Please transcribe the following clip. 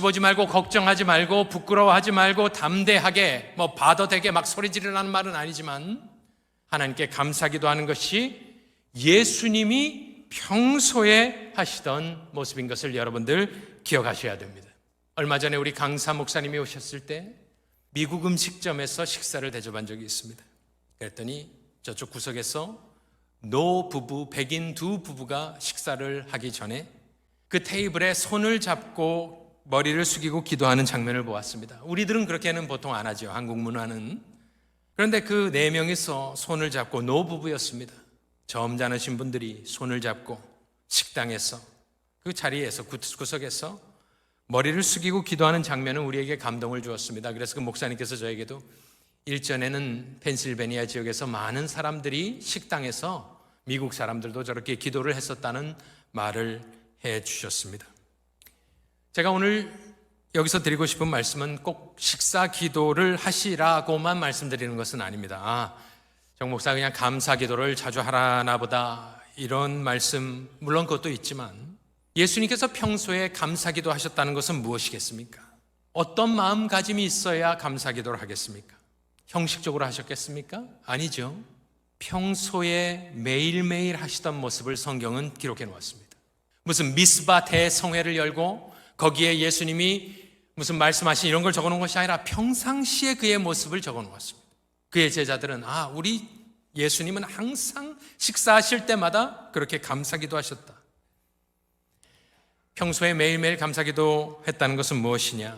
보지 말고 걱정하지 말고 부끄러워하지 말고 담대하게 뭐 봐도 되게 막 소리 지르라는 말은 아니지만 하나님께 감사기도 하는 것이 예수님이 평소에 하시던 모습인 것을 여러분들 기억하셔야 됩니다. 얼마 전에 우리 강사 목사님이 오셨을 때 미국 음식점에서 식사를 대접한 적이 있습니다. 그랬더니 저쪽 구석에서 노 부부, 백인 두 부부가 식사를 하기 전에 그 테이블에 손을 잡고 머리를 숙이고 기도하는 장면을 보았습니다. 우리들은 그렇게는 보통 안 하죠. 한국 문화는. 그런데 그 네 명이서 손을 잡고 노부부였습니다. 점잖으신 분들이 손을 잡고 식당에서 그 자리에서 구- 구석에서 머리를 숙이고 기도하는 장면은 우리에게 감동을 주었습니다. 그래서 그 목사님께서 저에게도 일전에는 펜실베니아 지역에서 많은 사람들이 식당에서 미국 사람들도 저렇게 기도를 했었다는 말을 해 주셨습니다. 제가 오늘 여기서 드리고 싶은 말씀은 꼭 식사 기도를 하시라고만 말씀드리는 것은 아닙니다. 아, 정 목사 그냥 감사 기도를 자주 하라나 보다 이런 말씀 물론 그것도 있지만 예수님께서 평소에 감사 기도 하셨다는 것은 무엇이겠습니까? 어떤 마음가짐이 있어야 감사 기도를 하겠습니까? 형식적으로 하셨겠습니까? 아니죠. 평소에 매일매일 하시던 모습을 성경은 기록해 놓았습니다. 무슨 미스바 대성회를 열고 거기에 예수님이 무슨 말씀하신 이런 걸 적어 놓은 것이 아니라 평상시에 그의 모습을 적어 놓았습니다. 그의 제자들은 아, 우리 예수님은 항상 식사하실 때마다 그렇게 감사기도 하셨다. 평소에 매일매일 감사기도 했다는 것은 무엇이냐?